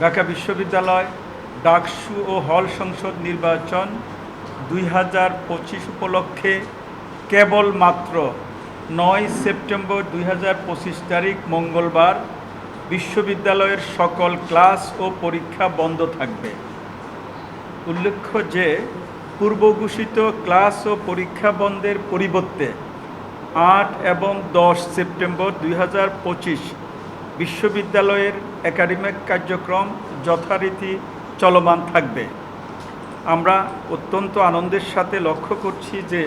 ঢাকা বিশ্ববিদ্যালয় ডাকসু ও হল সংসদ নির্বাচন দুই হাজার পঁচিশ উপলক্ষে কেবলমাত্র নয় সেপ্টেম্বর দুই হাজার পঁচিশ তারিখ মঙ্গলবার বিশ্ববিদ্যালয়ের সকল ক্লাস ও পরীক্ষা বন্ধ থাকবে। উল্লেখ্য যে পূর্ব ঘোষিত ক্লাস ও পরীক্ষা বন্ধের পরিবর্তে আট এবং দশ সেপ্টেম্বর দুই হাজার পঁচিশ বিশ্ববিদ্যালয়ের একাডেমিক কার্যক্রম যথারীতি চলমান থাকবে। আমরা অত্যন্ত আনন্দের সাথে লক্ষ্য করছি যে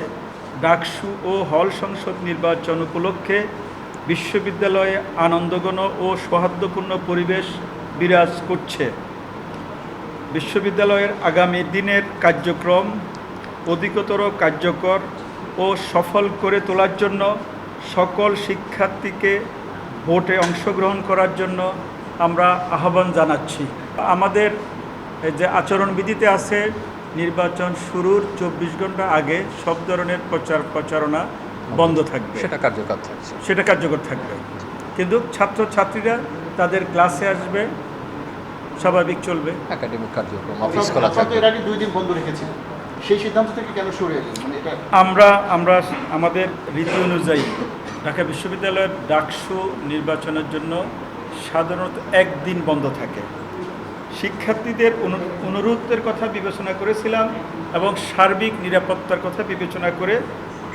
ডাকসু ও হল সংসদ নির্বাচন উপলক্ষে বিশ্ববিদ্যালয়ে আনন্দঘন ও সৌহার্দ্যপূর্ণ পরিবেশ বিরাজ করছে। বিশ্ববিদ্যালয়ের আগামী দিনের কার্যক্রম অধিকতর কার্যকর ও সফল করে তোলার জন্য সকল শিক্ষার্থীকে ভোটে অংশগ্রহণ করার জন্য আমরা আহ্বান জানাচ্ছি। আমাদের যে আচরণবিধিতে আছে নির্বাচন শুরুর চব্বিশ ঘণ্টা আগে সব ধরনের প্রচার প্রচারণা বন্ধ থাকবে। সেটা কার্যকর থাকছে। সেটা কার্যকর থাকবে। কিন্তু ছাত্রছাত্রীরা তাদের ক্লাসে আসবে স্বাভাবিক চলবে। একাডেমিক কার্যক্রম অফিস খোলা থাকবে। এর আগে দুই দিন বন্ধ রেখেছেন সেই সিদ্ধান্ত থেকে কেন সরে এলেন মানে এটা আমরা আমরা আমাদের রীতি অনুযায়ী ঢাকা বিশ্ববিদ্যালয়ের ডাকসু নির্বাচনের জন্য সাধারণত একদিন বন্ধ থাকে। শিক্ষার্থীদের অনু- অনুরোধের কথা বিবেচনা করেছিলাম এবং সার্বিক নিরাপত্তার কথা বিবেচনা করে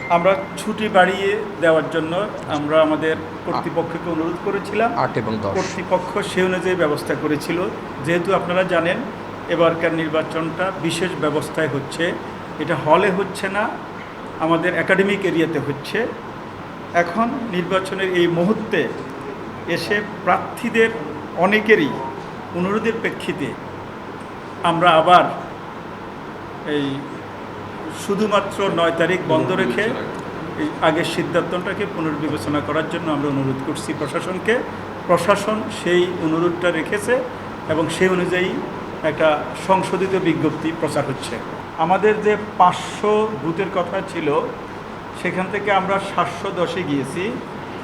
আমরা ছুটি বাড়িয়ে দেওয়ার জন্য আমরা আমাদের কর্তৃপক্ষকে অনুরোধ করেছিলাম। আট এবং কর্তৃপক্ষ সে অনুযায়ী ব্যবস্থা করেছিল। যেহেতু আপনারা জানেন এবারকার নির্বাচনটা বিশেষ ব্যবস্থায় হচ্ছে। এটা হলে হচ্ছে না আমাদের একাডেমিক এরিয়াতে হচ্ছে। এখন নির্বাচনের এই মুহূর্তে এসে প্রার্থীদের অনেকেরই অনুরোধের প্রেক্ষিতে আমরা আবার এই শুধুমাত্র নয় তারিখ বন্ধ রেখে এই আগের সিদ্ধান্তটাকে পুনর্বিবেচনা করার জন্য আমরা অনুরোধ করছি প্রশাসনকে। প্রশাসন সেই অনুরোধটা রেখেছে এবং সেই অনুযায়ী একটা সংশোধিত বিজ্ঞপ্তি প্রচার হচ্ছে। আমাদের যে পাঁচশো বুথের কথা ছিল সেখান থেকে আমরা সাতশো দশে গিয়েছি।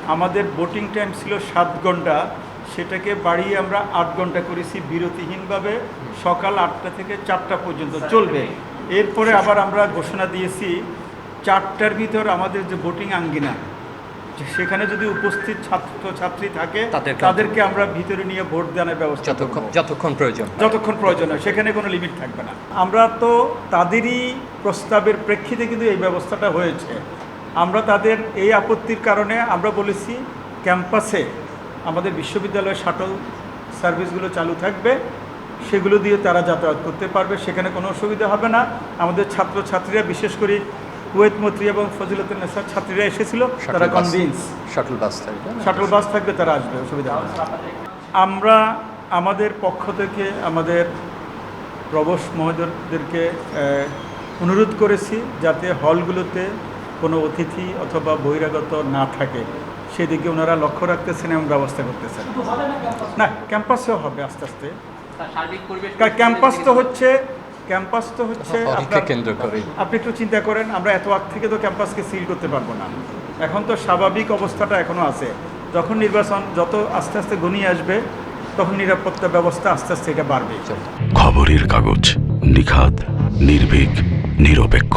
আমাদের বোটিং টাইম ছিল সাত ঘণ্টা। সেটাকে বাড়িয়ে আমরা আট ঘণ্টা করেছি। বিরতিহীনভাবে সকাল আটটা থেকে চারটা পর্যন্ত চলবে। এরপরে আবার আমরা ঘোষণা দিয়েছি চারটার ভিতর আমাদের যে বোটিং আঙ্গিনা সেখানে যদি উপস্থিত ছাত্র ছাত্রী থাকে তাদেরকে- আমরা ভিতরে নিয়ে ভোট দানের ব্যবস্থা যতক্ষণ প্রয়োজন যতক্ষণ প্রয়োজন হয় সেখানে কোনো লিমিট থাকবে না। আমরা তো তাদেরই প্রস্তাবের প্রেক্ষিতে কিন্তু এই ব্যবস্থাটা হয়েছে। আমরা তাদের এই আপত্তির কারণে আমরা বলেছি ক্যাম্পাসে আমাদের বিশ্ববিদ্যালয়ের শাটল সার্ভিসগুলো চালু থাকবে। সেগুলো দিয়ে তারা যাতায়াত করতে পারবে সেখানে কোনো অসুবিধা হবে না। আমাদের ছাত্রছাত্রীরা বিশেষ করে কুয়েত মন্ত্রী এবং ফজিলতুল নেসার ছাত্রীরা এসেছিল তারা কনভিন্স শাটল বাস থাকবে শাটল বাস থাকবে তারা আসবে অসুবিধা হবে। আমরা আমাদের পক্ষ থেকে আমাদের প্রবস মহোদয়দেরকে অনুরোধ করেছি যাতে হলগুলোতে কোনো অতিথি অথবা বহিরাগত না থাকে সেদিকে ওনারা লক্ষ্য রাখতেছেন এবং ব্যবস্থা করতেছেন। না ক্যাম্পাসেও হবে আস্তে আস্তে। কারণ ক্যাম্পাস তো হচ্ছে ক্যাম্পাস তো হচ্ছে আপনি একটু চিন্তা করেন আমরা এত আগ থেকে তো ক্যাম্পাসকে সিল করতে পারব না। এখন তো স্বাভাবিক অবস্থাটা এখনও আছে। যখন নির্বাচন যত আস্তে আস্তে ঘনিয়ে আসবে তখন নিরাপত্তা ব্যবস্থা আস্তে আস্তে এটা বাড়বে। খবরের কাগজ নিখাত নির্ভীক নিরপেক্ষ।